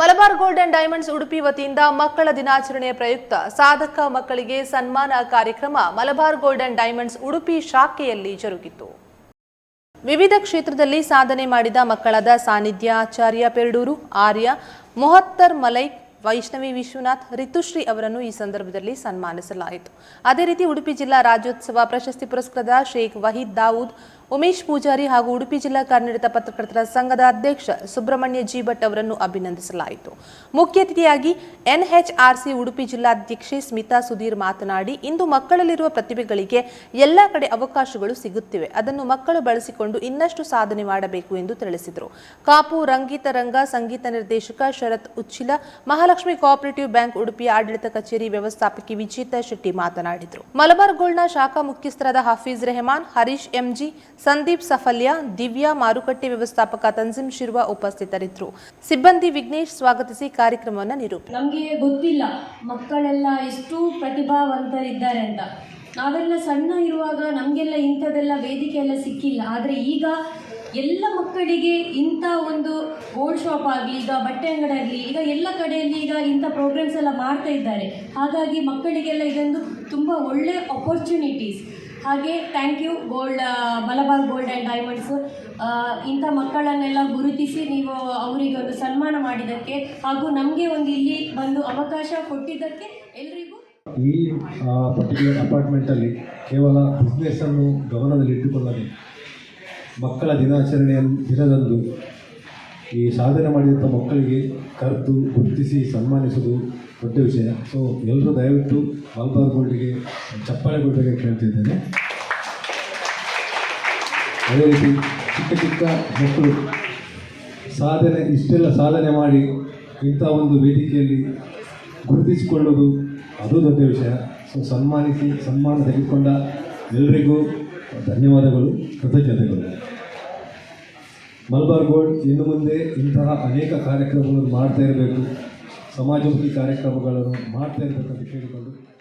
Malabar gold and diamonds Udupi ವತಿಯಿಂದ ಮಕ್ಕಳ ದಿನಾಚರಣೆಯ ಪ್ರಯುಕ್ತ ಸಾಧಕ ಮಕ್ಕಳಿಗೆ ಸನ್ಮಾನ ಕಾರ್ಯಕ್ರಮ Malabar gold and diamonds Udupi ಶಾಖೆಯಲ್ಲಿ ಜರುಗಿತು. ವಿವಿಧ ಕ್ಷೇತ್ರದಲ್ಲಿ ಸಾಧನೆ ಮಾಡಿದ ಮಕ್ಕಳಾದ ಸಾನ್ನಿಧ್ಯ ಆಚಾರ್ಯ, ಪೆರಡೂರು, ಆರ್ಯ, ಮೊಹತ್ತರ್ ಮಲೈಕ್ ವೈಷ್ಣವಿ ವಿಶ್ವನಾಥ್ ರಿತುಶ್ರೀ ಅವರನ್ನು ಈ ಸಂದರ್ಭದಲ್ಲಿ ಸನ್ಮಾನಿಸಲಾಯಿತು. ಅದೇ ರೀತಿ ಉಡುಪಿ ಜಿಲ್ಲಾ ರಾಜ್ಯೋತ್ಸವ ಪ್ರಶಸ್ತಿ ಪುರಸ್ಕೃತ ಶೇಖ್ ವಹೀದ್ ದಾವೂದ್, ಉಮೇಶ್ ಪೂಜಾರಿ ಹಾಗೂ ಉಡುಪಿ ಜಿಲ್ಲಾ ಕಾರ್ಯನಿರತ ಪತ್ರಕರ್ತರ ಸಂಘದ ಅಧ್ಯಕ್ಷ ಸುಬ್ರಹ್ಮಣ್ಯ ಜಿ ಭಟ್ ಅವರನ್ನು ಅಭಿನಂದಿಸಲಾಯಿತು. ಮುಖ್ಯ ಅತಿಥಿಯಾಗಿ ಎನ್ಎಚ್ಆರ್ಸಿ ಉಡುಪಿ ಜಿಲ್ಲಾಧ್ಯಕ್ಷೆ ಸ್ಮಿತಾ ಸುಧೀರ್ ಮಾತನಾಡಿ, ಇಂದು ಮಕ್ಕಳಲ್ಲಿರುವ ಪ್ರತಿಭೆಗಳಿಗೆ ಎಲ್ಲ ಕಡೆ ಅವಕಾಶಗಳು ಸಿಗುತ್ತಿವೆ. ಅದನ್ನು ಮಕ್ಕಳು ಬಳಸಿಕೊಂಡು ಇನ್ನಷ್ಟು ಸಾಧನೆ ಮಾಡಬೇಕು ಎಂದು ತಿಳಿಸಿದರು. ಕಾಪು, ರಂಗೀತ ರಂಗ, ಸಂಗೀತ ನಿರ್ದೇಶಕ ಶರತ್ ಉಚ್ಚಿಲ ಮಹಾಲಕ್ಷ್ಮಿ ಕೋಆಪರೇಟಿವ್ ಬ್ಯಾಂಕ್ ಉಡುಪಿ ಆಡಳಿತ ಕಚೇರಿ ವ್ಯವಸ್ಥಾಪಕಿ ವಿಜೇತಾ ಶೆಟ್ಟಿ ಮಾತನಾಡಿದರು. ಮಲಬಾರ್ ಗೋಲ್ಡ್ನ ಶಾಖಾ ಮುಖ್ಯಸ್ಥರಾದ ಹಫೀಜ್ ರೆಹಮಾನ್, ಹರೀಶ್ ಎಂಜಿ, ಸಂದೀಪ್ ಸಫಲ್ಯ, ದಿವ್ಯಾ ಮಾರುಕಟ್ಟೆ ವ್ಯವಸ್ಥಾಪಕ ತನ್ಜಿಮ್ ಶಿರ್ವಾ ಉಪಸ್ಥಿತರಿದ್ದರು. ಸಿಬ್ಬಂದಿ ವಿಘ್ನೇಶ್ ಸ್ವಾಗತಿಸಿ ಕಾರ್ಯಕ್ರಮವನ್ನು ನಿರೂಪ ನಮಗೆ ಗೊತ್ತಿಲ್ಲ ಮಕ್ಕಳೆಲ್ಲ ಎಷ್ಟು ಪ್ರತಿಭಾವಂತರಿದ್ದಾರೆ ಅಂತ. ನಾವೆಲ್ಲ ಸಣ್ಣ ಇರುವಾಗ ನಮಗೆಲ್ಲ ಇಂಥದ್ದೆಲ್ಲ ವೇದಿಕೆ ಎಲ್ಲ ಸಿಕ್ಕಿಲ್ಲ. ಆದರೆ ಈಗ ಎಲ್ಲ ಮಕ್ಕಳಿಗೆ ಇಂಥ ಒಂದು ಗೋಲ್ಡ್ ಶಾಪ್ ಆಗಲಿ, ಈಗ ಬಟ್ಟೆ ಅಂಗಡಿ ಆಗಲಿ, ಈಗ ಎಲ್ಲ ಕಡೆಯಲ್ಲಿ ಈಗ ಇಂಥ ಪ್ರೋಗ್ರಾಮ್ಸ್ ಎಲ್ಲ ಮಾಡ್ತಾ ಇದ್ದಾರೆ. ಹಾಗಾಗಿ ಮಕ್ಕಳಿಗೆಲ್ಲ ಇದೊಂದು ತುಂಬ ಒಳ್ಳೆ ಅಪರ್ಚುನಿಟೀಸ್ ಹಾಗೆ thank you gold Malabar gold and diamonds ಇಂಥ ಮಕ್ಕಳನ್ನೆಲ್ಲ ಗುರುತಿಸಿ ನೀವು ಅವರಿಗೆ ಒಂದು ಸನ್ಮಾನ ಮಾಡಿದ್ದಕ್ಕೆ ಹಾಗೂ ನಮಗೆ ಒಂದು ಇಲ್ಲಿ ಬಂದು ಅವಕಾಶ ಕೊಟ್ಟಿದ್ದಕ್ಕೆ ಎಲ್ರಿಗೂ ಈ ಪರ್ಟಿಕ್ಯುಲರ್ ಅಪಾರ್ಟ್ಮೆಂಟಲ್ಲಿ ಕೇವಲ ಬಿಸ್ನೆಸ್ಸನ್ನು ಗಮನದಲ್ಲಿಟ್ಟುಕೊಳ್ಳದೆ ಮಕ್ಕಳ ದಿನಾಚರಣೆಯ ದಿನದಂದು ಈ ಸಾಧನೆ ಮಾಡಿದಂಥ ಮಕ್ಕಳಿಗೆ ಕರೆದು, ಗುರುತಿಸಿ, ಸನ್ಮಾನಿಸುವುದು ದೊಡ್ಡ ವಿಷಯ. ಸೊ ಎಲ್ಲರೂ ದಯವಿಟ್ಟು ಮಲ್ಬಾರ್ ಗೋಲ್ಡ್ಗೆ, ಚಪ್ಪಾಳೆ ಗೋಲ್ಡ್ಗೆ ಕೇಳ್ತಿದ್ದೇನೆ. ಅದೇ ರೀತಿ ಚಿಕ್ಕ ಚಿಕ್ಕ ಮಕ್ಕಳು ಸಾಧನೆ, ಇಷ್ಟೆಲ್ಲ ಸಾಧನೆ ಮಾಡಿ ಇಂಥ ಒಂದು ವೇದಿಕೆಯಲ್ಲಿ ಗುರುತಿಸಿಕೊಳ್ಳೋದು ಅದು ದೊಡ್ಡ ವಿಷಯ. ಸೊ ಸನ್ಮಾನಿಸಿ, ಸನ್ಮಾನ ತೆಗೆದುಕೊಂಡ ಎಲ್ಲರಿಗೂ ಧನ್ಯವಾದಗಳು, ಕೃತಜ್ಞತೆಗಳು. ಮಲ್ಬಾರ್ ಗೋಲ್ಡ್ ಇನ್ನು ಮುಂದೆ ಇಂತಹ ಅನೇಕ ಕಾರ್ಯಕ್ರಮಗಳನ್ನು ಮಾಡ್ತಾ ಇರಬೇಕು. ಸಮಾಜಮುಖಿ ಕಾರ್ಯಕ್ರಮಗಳನ್ನು ಮಾಡ್ತಾ ಇರಬೇಕಂತ ಕೇಳಿಕೊಂಡು